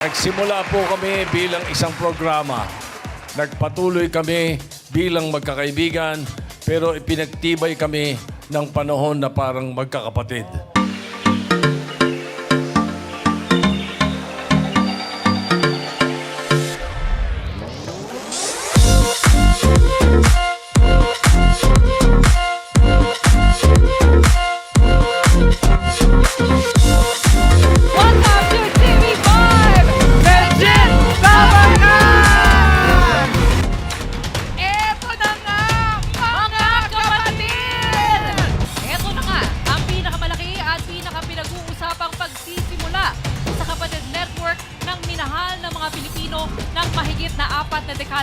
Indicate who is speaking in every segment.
Speaker 1: Nagsimula po kami bilang isang programa. Nagpatuloy kami bilang magkakaibigan, pero ipinagtibay kami ng panahon na parang magkakapatid.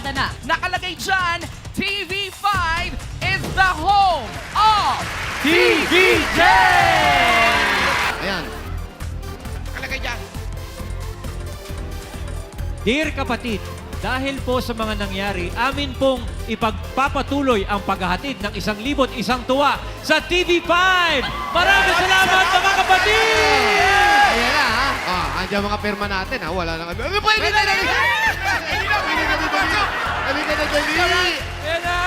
Speaker 2: Dekada na.
Speaker 3: Nakalagay dyan, TV5 is the home of
Speaker 2: TVJ!
Speaker 4: Ayan.
Speaker 3: Nakalagay dyan.
Speaker 5: Dear kapatid, dahil po sa mga nangyari, amin pong ipagpapatuloy ang paghahatid ng isang libot isang tuwa sa TV5! Maraming salamat
Speaker 4: Andyan mga pirma natin, ha? Wala na kami. Ano ba? Hindi na, hindi na! Hindi na, hindi na, hindi na! Halika na,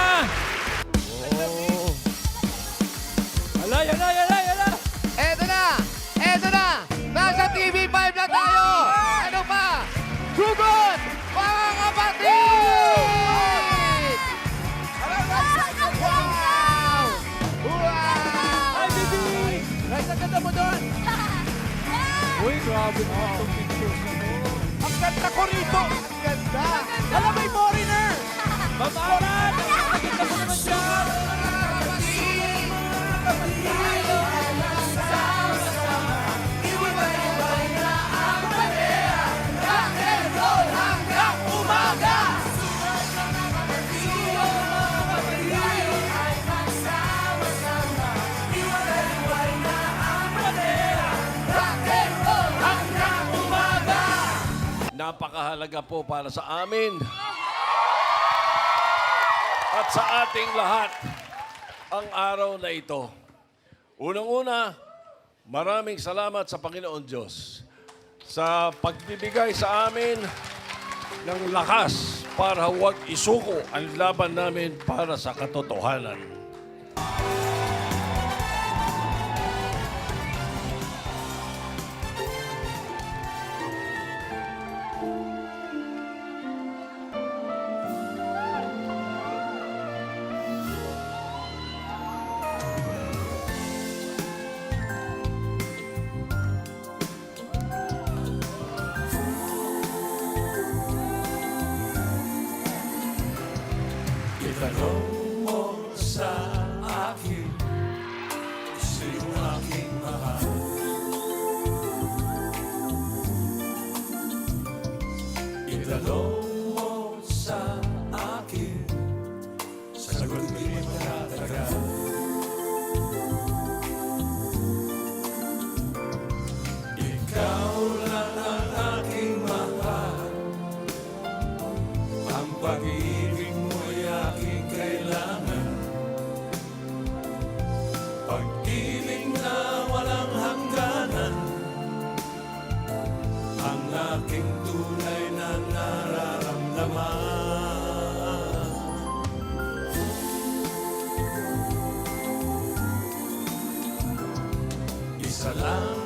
Speaker 5: Uy, grabe na itong pictures na to.
Speaker 4: Ang ganda ko rito! Ang ganda! Alam, may foreigner!
Speaker 5: Mamaran!
Speaker 1: Napakahalaga po para sa amin at sa ating lahat ang araw na ito. Unang-una, maraming salamat sa Panginoon Diyos sa pagbibigay sa amin ng lakas para huwag isuko ang laban namin para sa katotohanan. Ang pag-ibig mo'y aking kailangan. Pag-ibig na walang hangganan. Ang aking tunay na nararamdaman. Isa lang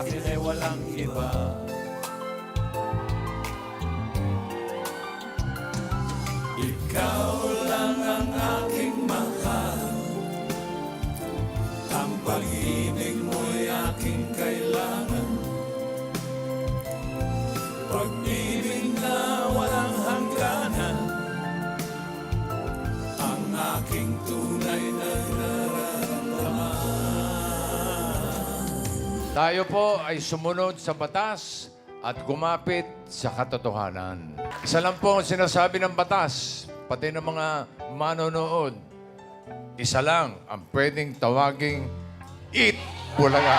Speaker 1: akin ay walang iba
Speaker 6: Tayo po ay sumunod sa batas at gumapit sa katotohanan. Isa lang po ang sinasabi ng batas, pati ng mga manonood. Isa lang ang pwedeng tawaging Eat Bulaga.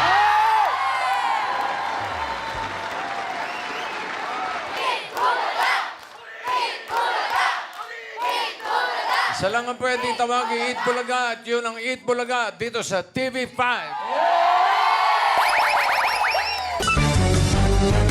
Speaker 6: Isa lang ang pwedeng tawaging Eat Bulaga at yun ang Eat Bulaga dito sa TV5. Yeah! Thank you.